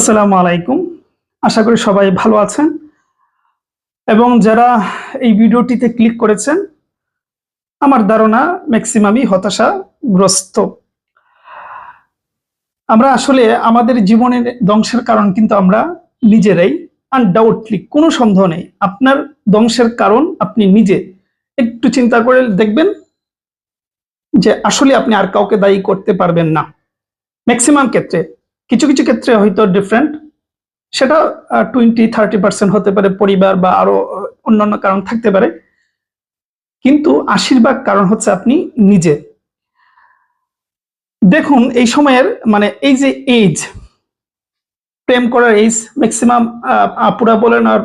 আসসালামু আলাইকুম। আশা করি সবাই ভালো আছেন। এবং যারা এই ভিডিওটিতে ক্লিক করেছেন, আমার ধারণা ম্যাক্সিমামই হতাশাগ্রস্ত। আমরা আসলে আমাদের জীবনের ধ্বংসের কারণ কিন্তু আমরা নিজেরাই আনডাউটলি কোনো সন্দেহ নেই। আপনার ধ্বংসের কারণ আপনি নিজে। একটু চিন্তা করে দেখবেন যে আসলে আপনি আর কাউকে দায়ী করতে পারবেন না। ম্যাক্সিমাম ক্ষেত্রে কিছু কিছু ক্ষেত্রে হয়তো ডিফারেন্ট সেটা টোয়েন্টি থার্টি পার্সেন্ট হতে পারে পরিবার বা আরও অন্যান্য কারণ থাকতে পারে। কিন্তু আশীর্বাদ কারণ হচ্ছে আপনি নিজে। দেখুন, এই সময়ের মানে এই যে এজ প্রেম করার এজ ম্যাক্সিমাম আপুরা বলেন আর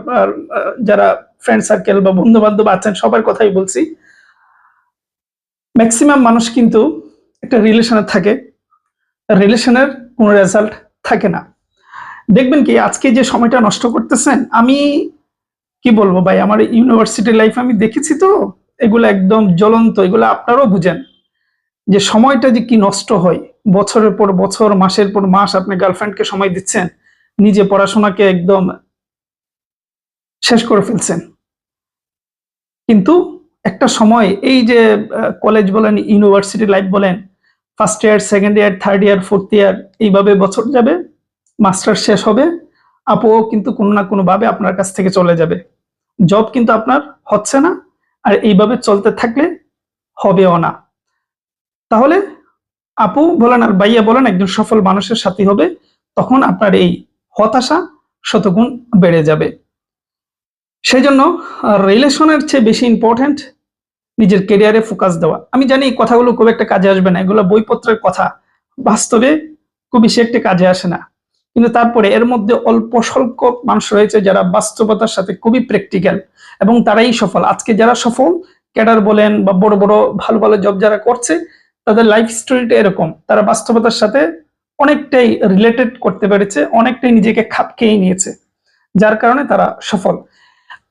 যারা ফ্রেন্ড সার্কেল বা বন্ধু বান্ধব আছেন, সবার কথাই বলছি। ম্যাক্সিমাম মানুষ কিন্তু একটা রিলেশনে থাকে। রিলেশনের কোনো রেজাল্ট থাকে না। দেখবেন কি, আজকে যে সময়টা নষ্ট করতেছেন, আমি কি বলব ভাই, আমার ইউনিভার্সিটি লাইফ আমি দেখেছি তো, এগুলো একদম জ্বলন্ত, এগুলো আপনারাও বুঝেন। যে সময়টা যে কি নষ্ট হয়, বছরের পর বছর, মাসের পর মাস আপনি গার্লফ্রেন্ডকে সময় দিচ্ছেন, নিজে পড়াশোনাকে একদম শেষ করে ফেলছেন। কিন্তু একটা সময়, এই যে কলেজ বলেন ইউনিভার্সিটি লাইফ বলেন first year second year third year fourth year এইভাবে বছর যাবে মাস্টার শেষ হবে, আপুও কিন্তু কোনো না কোনো ভাবে আপনার কাছ থেকে চলে যাবে। জব কিন্তু আপনার হচ্ছে না, আর এইভাবে চলতে থাকলে হবেও না। তাহলে আপু বলেন আর বাইয়া বলেন, একজন সফল মানুষের সাথে হবে, তখন আপনার এই হতাশা শতগুণ বেড়ে যাবে। সেই জন্য রিলেশনের চেয়ে বেশি ইম্পর্ট্যান্ট নিজের কেরিয়ারে ফোকাস দেওয়া। আমি জানি কথাগুলো খুব একটা কাজে আসবে না, এগুলো বইপত্রের কথা। বাস্তবে খুব বেশি একটা কাজে আসে না। কিন্তু তারপরে এর মধ্যে অল্প স্বল্প মানুষ রয়েছে যারা বাস্তবতার সাথে খুবই প্র্যাকটিক্যাল এবং তারাই সফল। আজকে যারা সফল ক্যাডার বলেন বা বড় বড় ভালো ভালো জব যারা করছে, তাদের লাইফ স্টোরিটা এরকম। তারা বাস্তবতার সাথে অনেকটাই রিলেটেড করতে পেরেছে, অনেকটাই নিজেকে খাপ খেয়ে নিয়েছে। যার কারণে তারা সফল।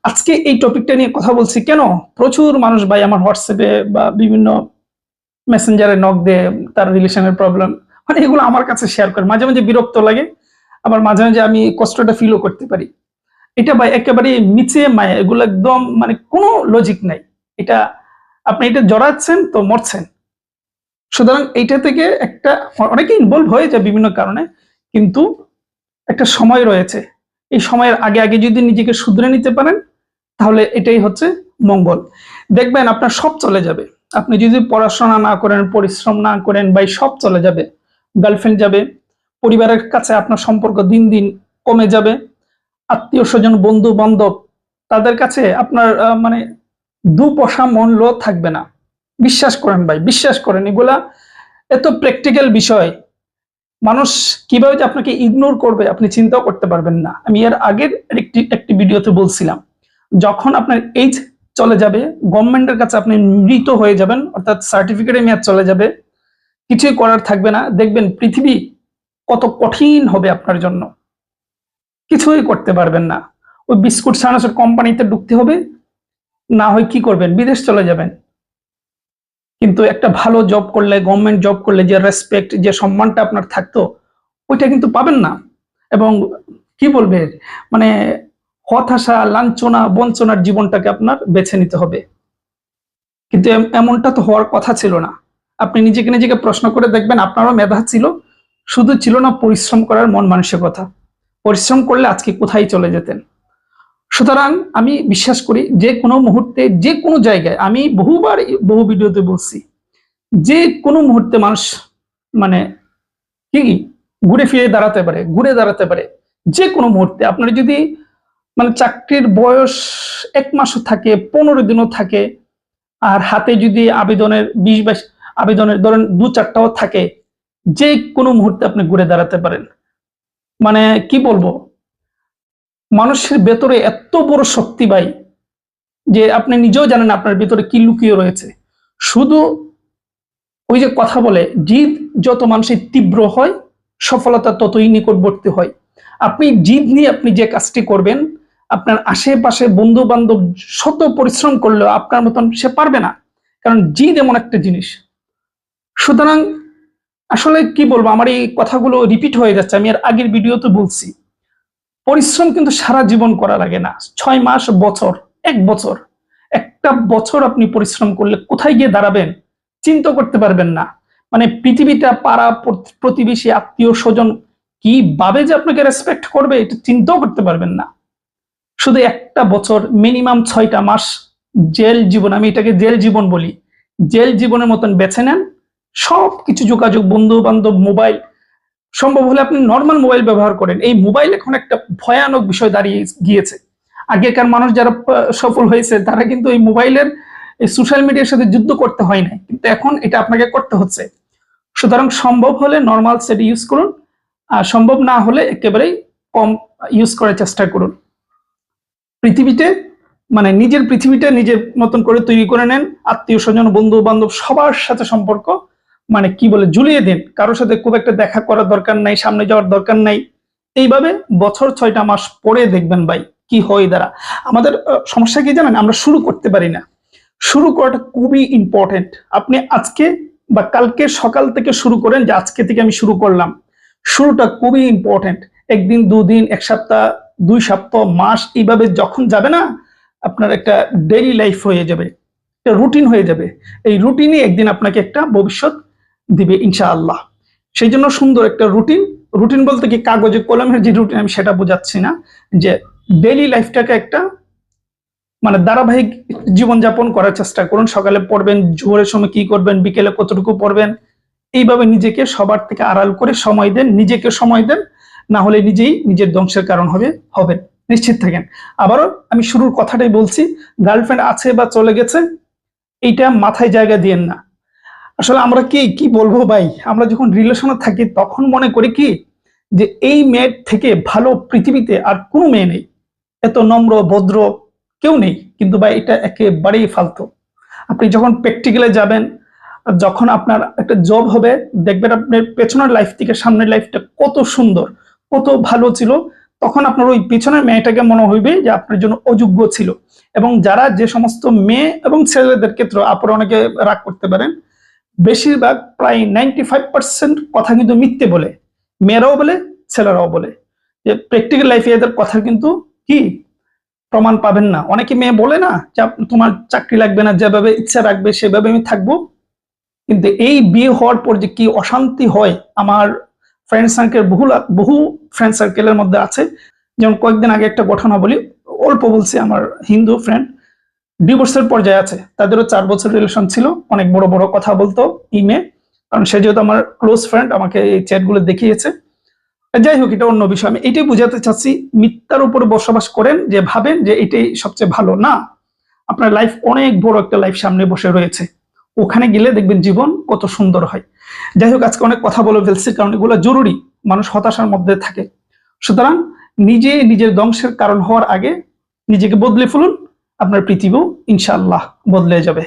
আজকে এই টপিকটা নিয়ে কথা বলছি কেন? প্রচুর মানুষ ভাই আমার হোয়াটসঅ্যাপে বা বিভিন্ন মেসেঞ্জারে নক দিয়ে, তার রিলেশনের প্রবলেম মানে এগুলো আমার কাছে শেয়ার করে। মাঝে মাঝে বিরক্ত লাগে, আবার মাঝে মাঝে আমি কষ্টটা ফিলও করতে পারি। এটা ভাই একেবারে মিচে মায়া, এগুলো একদম মানে কোনো লজিক নাই। এটা আপনি এটা জড়াচ্ছেন তো মরছেন। সুতরাং এইটা থেকে একটা অনেকে ইনভলভ হয়ে যায় বিভিন্ন কারণে, কিন্তু একটা সময় রয়েছে। এই সময়ের আগে আগে যদি নিজেকে শুধরে নিতে পারেন তাহলে এটাই হচ্ছে মঙ্গল। দেখবেন আপনার সব চলে যাবে। আপনি যদি পড়াশোনা না করেন, পরিশ্রম না করেন, ভাই সব চলে যাবে। গার্লফ্রেন্ড যাবে, পরিবারের কাছে আপনার সম্পর্ক দিন দিন কমে যাবে আত্মীয় স্বজন বন্ধু বান্ধব তাদের কাছে আপনার মানে দু পয়সা মূল্য থাকবে না। বিশ্বাস করেন ভাই, বিশ্বাস করেন, এগুলা এত প্র্যাকটিক্যাল বিষয়। মানুষ কীভাবে যে আপনাকে ইগনোর করবে, আপনি চিন্তাও করতে পারবেন না। আমি এর আগের একটি একটি ভিডিওতে বলছিলাম। যখন আপনার এইচ চলে যাবে গভর্নমেন্টের কাছে আপনি মৃত হয়ে যাবেন, অর্থাৎ সার্টিফিকেটের মেয়াদ চলে যাবে, কিছুই করার থাকবে না। দেখবেন পৃথিবী কত কঠিন হবে আপনার জন্য। কিছুই করতে পারবেন না। ওই বিস্কুট সানাসের কোম্পানিতে ঢুকতে হবে, না হয় কি করবেন, বিদেশ চলে যাবেন। কিন্তু একটা ভালো জব করলে গভর্নমেন্ট জব করলে, যে রেসপেক্ট যে সম্মানটা আপনার থাকতো, ওইটা কিন্তু পাবেন না। এবং কি বলবে? মানে হতাশা, লাঞ্ছনা, বঞ্চনার জীবনটাকে আপনার বেছে নিতে হবে। কিন্তু এমনটা তো হওয়ার কথা ছিল না। আপনি নিজেকে নিজেকে প্রশ্ন করে দেখবেন, আপনারও মেধা ছিল, শুধু ছিল না পরিশ্রম করার মন মানসিকতা। পরিশ্রম করলে আজকে কোথায় চলে যেতেন? সুতরাং আমি বিশ্বাস করি, যে কোনো মুহূর্তে, যে কোনো জায়গায়, আমি বহুবার বহু ভিডিওতে বলছি, যে কোনো মুহূর্তে মানুষ মানে কি, ঘুরে ফিরে দাঁড়াতে পারে, ঘুরে দাঁড়াতে পারে। যে কোনো মুহূর্তে, আপনার যদি মানে চাকরির বয়স এক মাসও থাকে, পনেরো দিনও থাকে, আর হাতে যদি আবেদনের বিশ বাইশ আবেদনের ধরেন দু চারটাও থাকে, যে কোনো মুহূর্তে আপনি ঘুরে দাঁড়াতে পারেন। মানে কি বলব? মানুষের ভেতরে এত বড় শক্তি ভাই, যে আপনি নিজেও জানেন আপনার ভেতরে কি লুকিয়ে রয়েছে। শুধু ওই যে কথা বলে, জিদ যত মানুষের তীব্র হয়, সফলতা ততই নিকটবর্তী হয়। আপনি জিদ নিয়ে আপনি যে কাজটি করবেন আপনার আশেপাশে বন্ধু বান্ধব শত পরিশ্রম করলেও আপনার মতন সে পারবে না। কারণ জিদ এমন একটা জিনিস। সুতরাং আসলে কি বলব, আমার এই কথাগুলো রিপিট হয়ে যাচ্ছে, আমি এর আগের ভিডিওতে বলছি। পরিশ্রম কিন্তু সারা জীবন করা লাগে না। ছয় মাস, বছর, এক বছর। একটা বছর আপনি পরিশ্রম করলে কোথায় গিয়ে দাঁড়াবেন? চিন্তা করতে পারবেন না। মানে পৃথিবীটা পাড়া প্রত- প্রতিবেশী, আত্মীয়, স্বজন কি ভাবে যে আপনাকে রেসপেক্ট করবে, এটা চিন্তাও করতে পারবেন না। শুধু একটা বছর মিনিমাম ছয়টা মাস জেল জীবন, আমি এটাকে জেল জীবন বলি। জেল জীবনের মতন বেছে নেন সব কিছু যোগাযোগ বন্ধু বান্ধব মোবাইল সম্ভব হলে আপনি নর্মাল মোবাইল ব্যবহার করেন। এই মোবাইল এখন একটা ভয়ানক বিষয় দাঁড়িয়ে গিয়েছে। আগেকার মানুষ যারা সফল হয়েছে, তারা কিন্তু এই মোবাইলের এই সোশ্যাল মিডিয়ার সাথে যুদ্ধ করতে হয় না কিন্তু এখন এটা আপনাকে করতে হচ্ছে। সুতরাং সম্ভব হলে নর্মাল সেট ইউজ করুন, আর সম্ভব না হলে একেবারেই কম ইউজ করার চেষ্টা করুন। পৃথিবীতে মানে নিজের পৃথিবীটা নিজের মতন করে তৈরি করে নেন আত্মীয় স্বজন, বন্ধু বান্ধব, সবার সাথে সম্পর্ক মানে কি বলে, ঝুলিয়ে দিন। কারোর সাথে খুব একটা দেখা করার দরকার নাই, সামনে যাওয়ার দরকার নাই। এইভাবে বছর ছয়টা মাস পরে দেখবেন ভাই, কি হয় দ্বারা আমাদের সমস্যা কি জানেন? আমরা শুরু করতে পারি না। শুরু করাটা খুবই ইম্পর্টেন্ট আপনি আজকে বা কালকে সকাল থেকে শুরু করেন যে আজকে থেকে আমি শুরু করলাম। শুরুটা খুবই ইম্পর্টেন্ট একদিন, দুদিন, এক সপ্তাহ দুই সপ্তাহ, মাস এইভাবে যখন যাবে না, আপনার একটা ডেইলি লাইফ হয়ে যাবে, একটা রুটিন হয়ে যাবে। এই রুটিনই একদিন আপনাকে একটা ভবিষ্যৎ দিবে ইনশাআল্লাহ। সেই জন্য সুন্দর একটা রুটিন রুটিন বলতে কি, কাগজে কলমের যে রুটিন আমি সেটা বোঝাচ্ছি না। যে ডেইলি লাইফটাকে একটা মানে ধারাবাহিক জীবনযাপন করার চেষ্টা করুন। সকালে পড়বেন জোরের সময় কি করবেন, বিকেলে কতটুকু পড়বেন, এইভাবে নিজেকে সবার থেকে আড়াল করে সময় দেন, নিজেকে সময় দেন না হলে নিজেই নিজের ধ্বংসের কারণ হবে হবেন নিশ্চিত থাকেন। আবারও আমি শুরুর কথাটাই বলছি গার্লফ্রেন্ড আছে বা চলে গেছে, এইটা মাথায় জায়গা দিয়েন না। আসলে আমরা কি কি বলব ভাই? আমরা যখন রিলেশনে থাকি, তখন মনে করি কি, যে এই মেয়ের থেকে ভালো পৃথিবীতে আর কোনো মেয়ে নেই। এত নম্র, ভদ্র কেউ নেই। কিন্তু ভাই, এটা একেবারেই ফালতু। আপনি যখন প্র্যাকটিক্যালে যাবেন, যখন আপনার একটা জব হবে, দেখবেন আপনার পেছনের লাইফ থেকে সামনের লাইফটা কত সুন্দর। কত ভালো ছিল। তখন আপনার ওই পিছনের মেয়েটাকে মনে হইবে যে আপনার জন্য অযোগ্য ছিল। এবং যারা যে সমস্ত মেয়ে এবং ছেলেদের ক্ষেত্রে আপনারা অনেকে রাগ করতে পারেন, বেশিরভাগ প্রায় নাইনটি ফাইভ পার্সেন্ট কথা কিন্তু মিথ্যে বলে। মেয়েরাও বলে, ছেলেরাও বলে। যে প্র্যাকটিক্যাল লাইফে এদের কথা কিন্তু কি প্রমাণ পাবেন না। অনেকে মেয়ে বলে না যে তোমার চাকরি লাগবে না, যেভাবে ইচ্ছা রাখবে সেভাবে আমি থাকব। কিন্তু এই বিয়ে হওয়ার পর যে কি অশান্তি হয় আমার ফ্রেন্ড সার্কেল বহু বহু ফ্রেন্ড সার্কেলের মধ্যে আছে। যেমন কয়েকদিন আগে একটা ঘটনা বলি অল্প বলছি আমার হিন্দু ফ্রেন্ড ডিভোর্সের পর্যায়ে আছে। তাদেরও চার বছর রিলেশন ছিল, অনেক বড় বড় কথা বলতো ইমে কারণ সে যেহেতু আমার ক্লোজ ফ্রেন্ড আমাকে এই চ্যাটগুলো দেখিয়েছে। যাই হোক, এটা অন্য বিষয়। আমি এটাই বুঝাতে চাচ্ছি, মিথ্যার উপরে বসবাস করেন যে ভাবেন যে এটাই সবচেয়ে ভালো। না, আপনার লাইফ অনেক বড় একটা লাইফ সামনে বসে রয়েছে। ওখানে গেলে দেখবেন জীবন কত সুন্দর হয়। যাই হোক, আজকে অনেক কথা বলে ফেলছি, কারণ এগুলো জরুরি। মানুষ হতাশার মধ্যে থাকে। সুতরাং নিজে নিজের ধ্বংসের কারণ হওয়ার আগে নিজেকে বদলে ফেলুন, আপনার পৃথিবীও ইনশাল্লাহ বদলে যাবে।